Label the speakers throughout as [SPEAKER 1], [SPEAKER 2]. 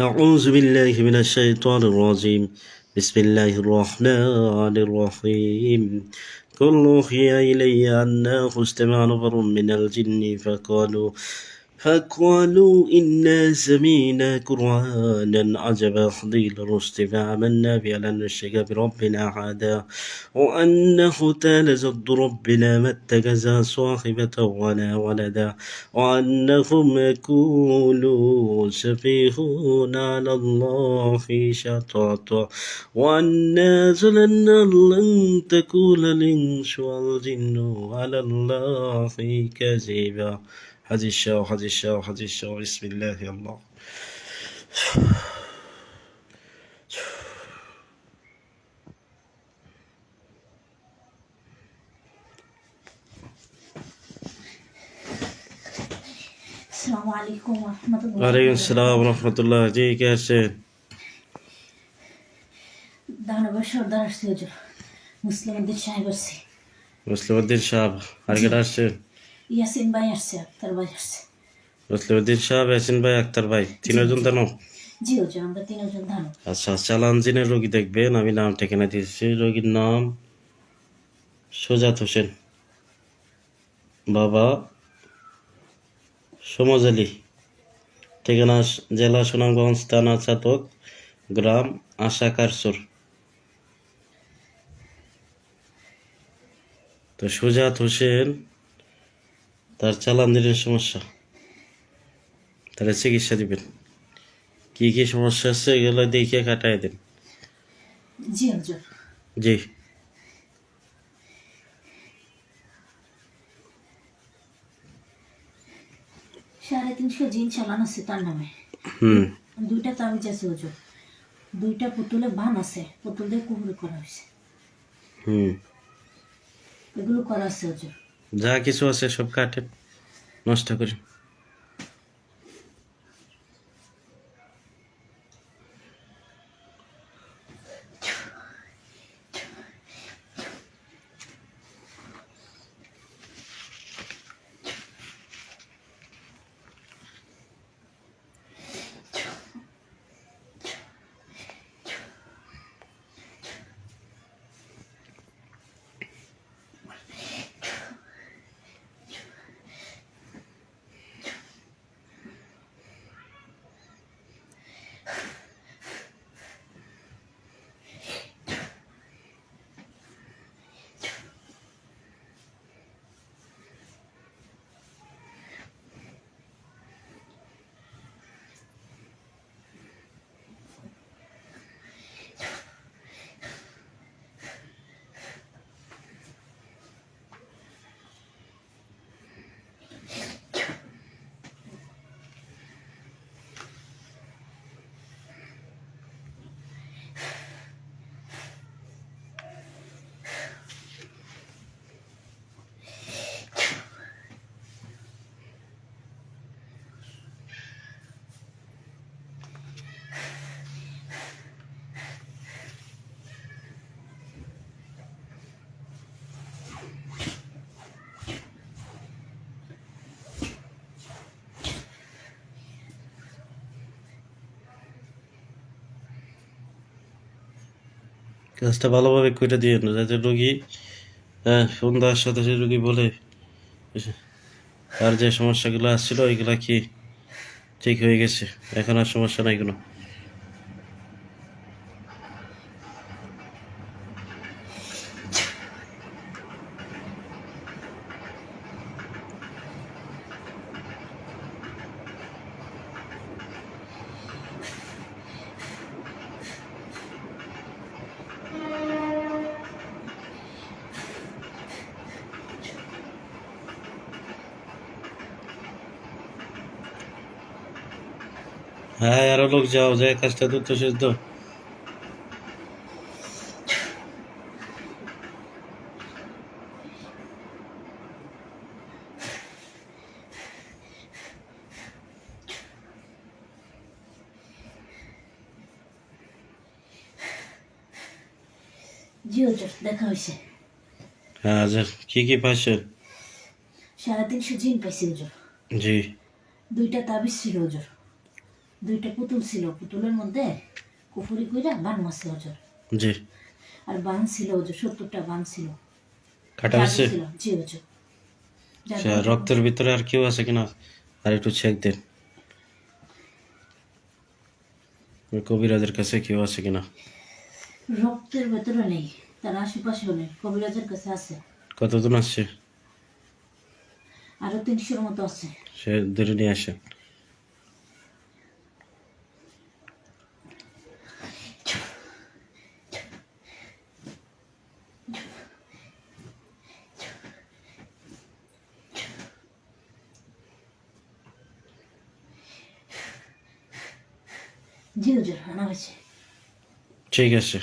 [SPEAKER 1] أعوذ بالله من الشيطان الرجيم. بسم الله الرحمن الرحيم. قل أوحي إلي أنه استمع نفر من الجن فقالوا فقالوا إنا سمينا قرآنا عجبا حضيل الرشد فآمنا به لن نشرك بربنا أحدا وأنه تعالى جد ربنا ما اتخذ صاحبة ولا ولدا وأنهم يقولون سفيهون على الله شططا وأنا ظننا لن تكون الإنس والجن على الله كذبا. حديث الشاو حديث الشاو حديث الشاو بسم الله الله
[SPEAKER 2] আসসালামু আলাইকুম রহমতুল্লাহ
[SPEAKER 1] ওয়ালাইকুম আসসালাম রহমতুল্লাহ জি কে আছেন
[SPEAKER 2] দানব সর্দার আসছে হুজুর মুসলিমদের সাহেব আসছে
[SPEAKER 1] মুসলিমউদ্দিন সাহেব আর কেটা আসছেন
[SPEAKER 2] ইয়াসিন ভাই আসছে আক্তার ভাই আসছে
[SPEAKER 1] মুসলিমউদ্দিন সাহেব ইয়াসিন ভাই আক্তার ভাই তিনজন নাম
[SPEAKER 2] জি হুজুর আমরা তিনজন দানব
[SPEAKER 1] আচ্ছা চালান জিনের রোগী দেখবেন আমি নাম ঠিকানা দিয়েছি রোগীর নাম সুজাত হোসেন বাবা সমজ আলী ঠিকানা জেলা সুনামগঞ্জ থানা চাতক গ্রাম আশা কারসুর তো সুজাত হোসেন তার চালান দিনের সমস্যা। তাহলে চিকিৎসা দিবেন। কি কি সমস্যা আছে এগুলো দেখে কাটাই দেন।
[SPEAKER 2] জি সাড়ে তিনশো জিন চালান আছে তার নামে।
[SPEAKER 1] হুম।
[SPEAKER 2] দুইটা তাবিজ আছে হুজুর দুইটা পুতুলে বান আছে পুতুল দিয়ে কুমড়ি করা হয়েছে।
[SPEAKER 1] হুম।
[SPEAKER 2] এগুলো করা আছে হুজুর
[SPEAKER 1] যা কিছু আছে সব কাঠে নষ্ট করেন কাজটা ভালোভাবে করে দিয়ে না যাতে রোগী হ্যাঁ সন্ধ্যার সাথে সাথে রোগী বলে, আর যে সমস্যাগুলো আসছিল, ওইগুলো কি ঠিক হয়ে গেছে? এখন আর সমস্যা নাই কোনো। হ্যাঁ আরও লোক যাও যায় কাজটা দ্রুত
[SPEAKER 2] হুজুর দেখা হয়েছে
[SPEAKER 1] হ্যাঁ কি কি পাইছেন
[SPEAKER 2] সাড়ে তিনশো জিন পাইছি
[SPEAKER 1] জি।
[SPEAKER 2] দুইটা তাবিজ ছিল হুজুর দুইটা পুতুল ছিল পুতুলের মধ্যে কুফুরি কইরা বান মারছে ওজোর।
[SPEAKER 1] জি।
[SPEAKER 2] আর বান ছিল ওজোর সত্তরটা বান ছিল।
[SPEAKER 1] কাটা হয়েছে?
[SPEAKER 2] জি ওজোর।
[SPEAKER 1] আচ্ছা রক্তের ভিতরে আর কেউ আছে কিনা? আর একটু চেক দেন। ওই কবিরাজের কাছে কেউ আছে কিনা?
[SPEAKER 2] রক্তের ভেতরে নেই তার আশেপাশেও নেই কবিরাজের কাছে আছে।
[SPEAKER 1] কতজন আসছে
[SPEAKER 2] আরও তিনশোর মতো আছে।
[SPEAKER 1] সে ধরে নিয়ে আসে
[SPEAKER 2] আনা
[SPEAKER 1] ঠিক আছে।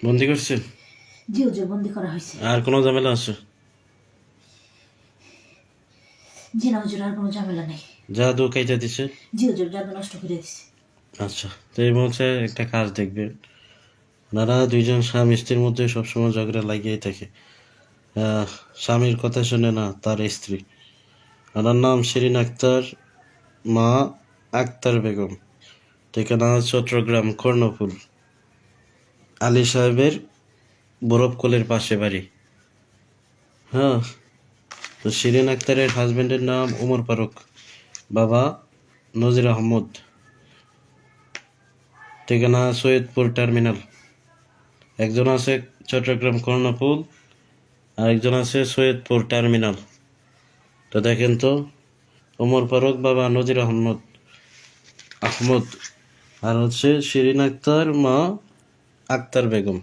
[SPEAKER 1] বন্দি করছেন
[SPEAKER 2] জি বন্দি করা হয়েছে
[SPEAKER 1] আর কোনো ঝামেলা আছে?
[SPEAKER 2] জি না ওজোর আর কোনো ঝামেলা নেই
[SPEAKER 1] জাদু দিছে
[SPEAKER 2] জি জাদু নষ্ট করে দিছে।
[SPEAKER 1] আচ্ছা তো এই মুহূর্তে একটা কাজ দেখবেন ওনারা দুইজন স্বামী স্ত্রীর মধ্যে সবসময় ঝগড়া লাগিয়ে থাকে। স্বামীর কথা শুনে না, তার স্ত্রী। ওনার নাম শিরিন আক্তার, মা আক্তার বেগম, ঠিকানা চট্টগ্রাম, কর্ণফুল। আলী সাহেবের বরফকলের পাশে বাড়ি। হ্যাঁ তো শিরিন আক্তারের হাজবেন্ডের নাম উমর ফারুক, বাবা নজির আহমদ। ঠিকানা সৈয়দপুর টার্মিনাল। একজন আছে চট্টগ্রাম, কর্ণফুল আর একজন আছে সৈয়দপুর টার্মিনাল। তো দেখেন তো, ওমর ফারুক, বাবা নজির আহমদ। আহমদ। আর হচ্ছে শিরিন আক্তার মা আক্তার বেগম।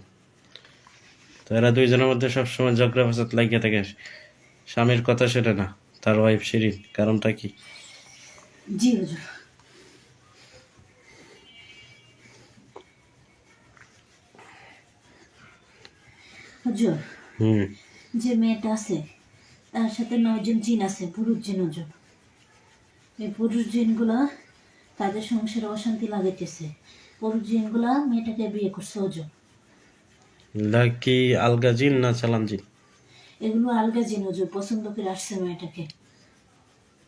[SPEAKER 1] তো এরা দুইজনের মধ্যে সবসময় ঝগড়া ফাসাদ লাগিয়ে থাকে। স্বামীর কথা সেটা না তার ওয়াইফ শিরিন কারণটা কি?
[SPEAKER 2] জি হুজুর। হুজুর
[SPEAKER 1] হুম।
[SPEAKER 2] যে মেয়েটা আছে তার সাথে নয়জন জিন আছে পুরুষ জিন ওজন এই পুরুষ জিনগুলা তাদের সংসারে অশান্তি লাগাইতেছে। পুরুষ জিনগুলা মেয়েটাকে বিয়ে করছে ওজন।
[SPEAKER 1] কি আলগা জিন না চালান জিন?
[SPEAKER 2] এগুলো আলগা জিন ওজুর পছন্দ করে আসছে মেয়েটাকে।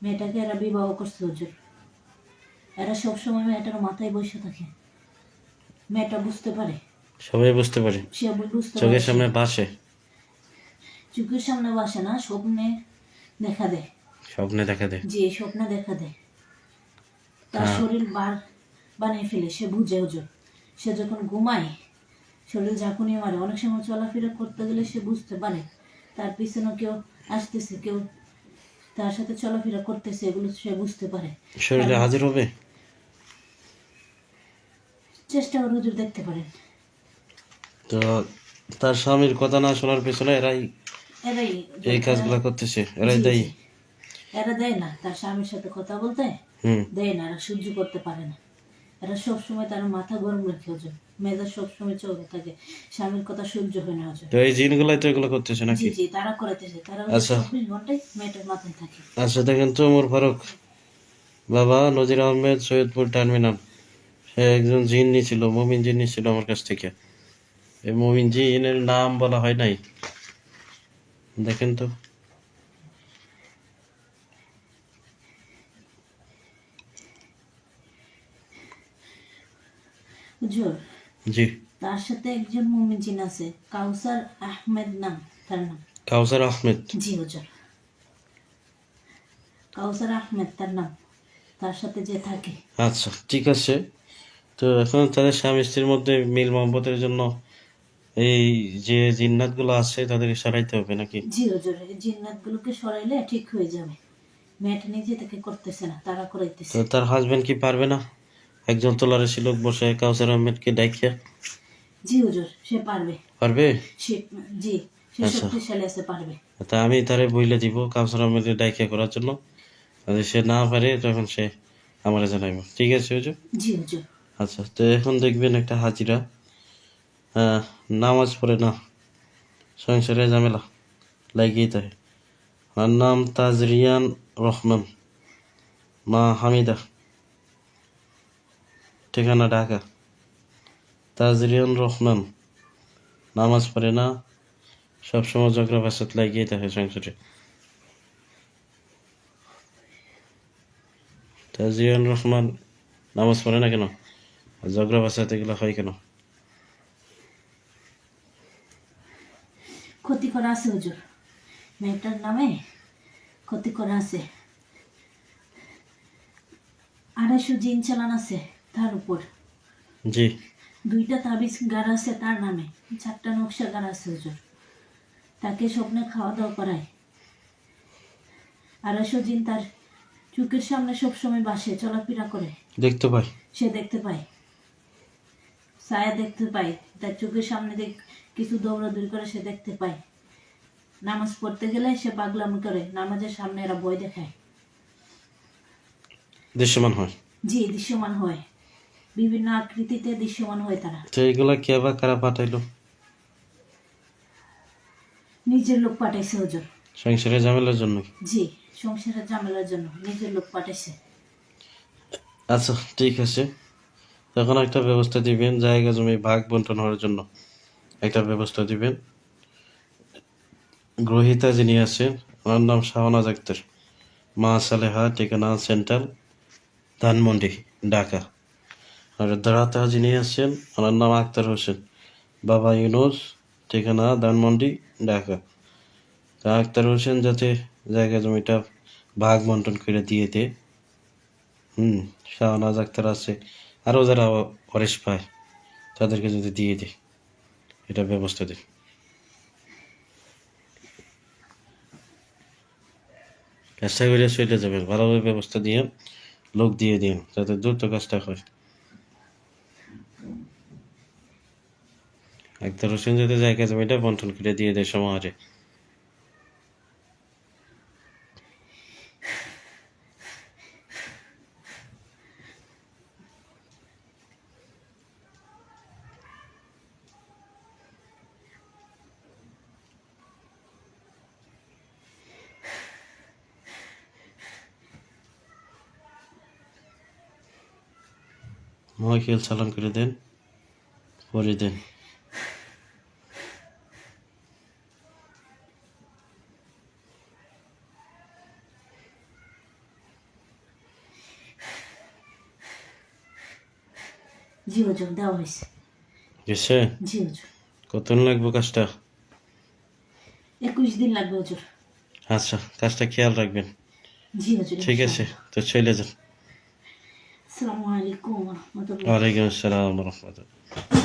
[SPEAKER 2] মেয়েটাকে এরা বিবাহ করছে ওজুর এরা সবসময় মেয়েটার মাথায় বসে থাকে। মেয়েটা বুঝতে পারে।
[SPEAKER 1] সবাই বুঝতে পারে।
[SPEAKER 2] সে বুঝতে পারে।
[SPEAKER 1] চোখের সামনে বাসে
[SPEAKER 2] চোখের সামনে বসে না স্বপ্নে দেখা দেয়।
[SPEAKER 1] স্বপ্নে দেখা দেয়।
[SPEAKER 2] যে স্বপ্নে দেখা দেয়। তার
[SPEAKER 1] হ্যাঁ।
[SPEAKER 2] শরীর বার বানিয়ে ফেলে সে বুঝে ওজন। সে যখন ঘুমায় শরীর ঝাঁকুনি মারে। অনেক সময় চলাফেরা করতে গেলে সে বুঝতে পারে তার পিছনে কেউ আসতেছে কেউ তার সাথে চলাফেরা করতেছে এগুলো সে বুঝতে পারে।
[SPEAKER 1] শরীরে হাজির হবে?
[SPEAKER 2] চেষ্টা করে হুজুর দেখতে পারেন।
[SPEAKER 1] তো তার স্বামীর কথা না শোনার পেছনে এরাই
[SPEAKER 2] এরাই
[SPEAKER 1] এই কাজগুলো করতেছে এরাই দেয়।
[SPEAKER 2] এরা দেয় না তার স্বামীর সাথে কথা বলতে দেয় না এরা সহ্য করতে পারে না। এরা সবসময় তার মাথা গরম রেখে ওজন মেজাজ সবসময় চলতে থাকে। স্বামীর কথা সহ্য হয় না ওজন
[SPEAKER 1] তো এই জিনগুলাই তো এগুলো করতেছে নাকি?
[SPEAKER 2] জি তারা করাতেছে তারা
[SPEAKER 1] আচ্ছা।
[SPEAKER 2] চব্বিশ ঘন্টায় মেয়েটার মাথায় থাকে।
[SPEAKER 1] আচ্ছা দেখেন তো ওমর ফারুক। বাবা নজির আহমেদ সৈয়দপুর টার্মিনাল। সে একজন জিন ছিল মমিন জিন ছিল আমার কাছ থেকে। এই মমিন জিনের নাম বলা হয় নাই। দেখেন তো।
[SPEAKER 2] হুজুর
[SPEAKER 1] জি।
[SPEAKER 2] তার সাথে একজন মুমিন আছে। কাউসার আহমেদ নাম তার নাম।
[SPEAKER 1] কাউসার আহমেদ।
[SPEAKER 2] জি হুজুর কাউসার আহমেদ তার নাম। তার সাথে যে থাকে।
[SPEAKER 1] আচ্ছা ঠিক আছে। তো এখন তাদের স্বামী স্ত্রীর মধ্যে মিল মহব্বতের জন্য এই যে জিন্নাতগুলো আছে তাদেরকে সরাইতে হবে নাকি?
[SPEAKER 2] জি হুজুর এই জিন্নাত গুলোকে সরাইলে ঠিক হয়ে যাবে। মেয়েটা নিজে থেকে করতেছে না তারা করাইতেছে।
[SPEAKER 1] তো তার হাজবেন্ড কি পারবে না? একজন তোলারে লোক বসে কাউসার আহমেদকে ডাকিয়া
[SPEAKER 2] জি হুজুর সে পারবে।
[SPEAKER 1] পারবে?
[SPEAKER 2] সে জি সে
[SPEAKER 1] আচ্ছা।
[SPEAKER 2] শক্তিশালী আছে পারবে।
[SPEAKER 1] তা আমি তারে বইলে দিব কাউসার আহমেদের ডাকিয়া করার জন্য। যদি সে না পারে তখন সে আমারে জানাইব। ঠিক আছে হুজুর?
[SPEAKER 2] জি হুজুর।
[SPEAKER 1] আচ্ছা তো এখন দেখবেন একটা হাজিরা। নামাজ পড়ে না। সংসারে ঝামেলা। লাগিয়েই থাকে। আর নাম তাজরিয়ান রহমান। মা হামিদা। ঠিকানা ঢাকা। তাজরিয়ান রহমান। নামাজ পড়ে না, সবসময় ঝগড়া ফাসাদ লাগিয়ে থাকে সংসারে। তো তা জিয়ান রহমান, নামাজ পড়ে না কেন? ঝগড়া বাসাতে এগুলো হয় কেন?
[SPEAKER 2] ক্ষতি করা আছে হুজুর। মেয়েটার নামে ক্ষতি করা আছে। আড়াইশো জিন চালান আছে। তার উপর।
[SPEAKER 1] জি।
[SPEAKER 2] দুইটা তাবিজ গাড়া আছে তার নামে। চারটা নকশা গাড়া আছে হুজুর। তাকে স্বপ্নে খাওয়া দাওয়া করায়। আড়াইশো জিন তার চোখের সামনে সবসময় বাসে চলাফেরা করে।
[SPEAKER 1] দেখতে পাই।
[SPEAKER 2] সে দেখতে পায়। ছায়া দেখতে পায়। তার চোখের সামনে দেখ কিছু দৌড়াদৌড়ি করে সে দেখতে পায়। নামাজ পড়তে গেলে সে পাগলামি করে। নামাজের সামনে এরা বই দেখায়।
[SPEAKER 1] দৃশ্যমান হয়।
[SPEAKER 2] জি দৃশ্যমান হয়। বিভিন্ন আকৃতিতে দৃশ্যমান হয় তারা।
[SPEAKER 1] তো এগুলা কে বা কারা পাঠাইলো?
[SPEAKER 2] নিজের লোক পাঠাইছে হুজুর।
[SPEAKER 1] সংসারে ঝামেলার জন্য?
[SPEAKER 2] জি সংসারের ঝামেলার জন্য নিজের লোক পাঠাইছে।
[SPEAKER 1] আচ্ছা ঠিক আছে। তখন একটা ব্যবস্থা দিবেন জায়গা জমি ভাগ বন্টন হওয়ার জন্য। একটা ব্যবস্থা দিবেন। গ্রহিতা যিনি আছেন ওনার নাম শাহনাজ আক্তার। মা সালেহা ঠিকানা সেন্ট্রাল ধানমন্ডি ঢাকা। আর দাঁড়াতা নিয়ে আসছেন। ওনার নাম আক্তার হোসেন। বাবা ইউনুস, ঠিকানা ধানমন্ডি, ঢাকা। তা আক্তার হোসেন যাতে জায়গা জমিটা ভাগ বন্টন করে দিয়ে দেয়। হুম, শাহনাজ আক্তার আছে। আরও যারা অরেশ পায় তাদেরকে যদি দিয়ে দে এটা ব্যবস্থা দিই কাজটা করে চলে যাবেন। ভালোভাবে ব্যবস্থা দিয়ে লোক দিয়ে দিন, যাতে দ্রুত কাজটা হয়। আক্তার হোসেন যাতে জায়গা জমিটা বন্টন করে দিয়ে দেয় সমাজে মহাখিল চালান করে দেন করে দেন।
[SPEAKER 2] জি হুজুর দেওয়া হয়েছে
[SPEAKER 1] গেছে
[SPEAKER 2] জি হুজুর
[SPEAKER 1] কতদিন লাগবে কাজটা
[SPEAKER 2] একুশ দিন লাগবে হুজুর
[SPEAKER 1] আচ্ছা কাজটা খেয়াল রাখবেন
[SPEAKER 2] জি হুজুর
[SPEAKER 1] ঠিক আছে তো চলে যান
[SPEAKER 2] আসসালামু আলাইকুম রহমতুল্লাহ
[SPEAKER 1] ওয়ালাইকুম আসসালাম রহমতুল্লাহ